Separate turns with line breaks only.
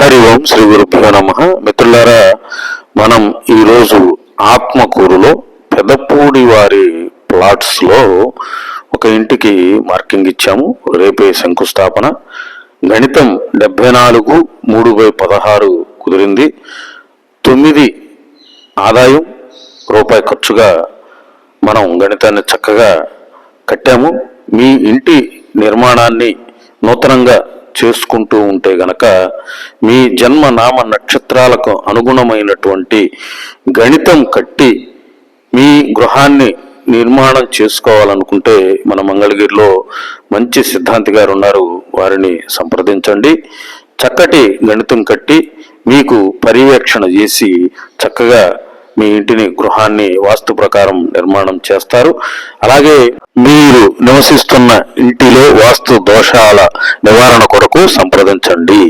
హరి ఓం శ్రీ గురుభ్యో నమ. మిత్రులారా మనం ఈరోజు ఆత్మకూరులో పెదపూడి వారి ప్లాట్స్లో ఒక ఇంటికి మార్కింగ్ ఇచ్చాము. రేపే శంకుస్థాపన. గణితం డెబ్బై నాలుగు మూడు బై పదహారు కుదిరింది. తొమ్మిది ఆదాయం రూపాయి ఖర్చుగా మనం గణితాన్ని చక్కగా కట్టాము. మీ ఇంటి నిర్మాణాన్ని నూతనంగా చేసుకుంటూ ఉంటే గనక మీ జన్మ నామ నక్షత్రాలకు అనుగుణమైనటువంటి గణితం కట్టి మీ గృహాన్ని నిర్మాణం చేసుకోవాలనుకుంటే మన మంగళగిరిలో మంచి సిద్ధాంతి గారు ఉన్నారు. వారిని సంప్రదించండి. చక్కటి గణితం కట్టి మీకు పర్యవేక్షణ చేసి చక్కగా మీ ఇంటిని గృహాన్ని వాస్తు ప్రకారం నిర్మాణం చేస్తారు. అలాగే మీరు నివసిస్తున్న ఇంటిలో వాస్తు దోషాల నివారణ కొరకు సంప్రదించండి.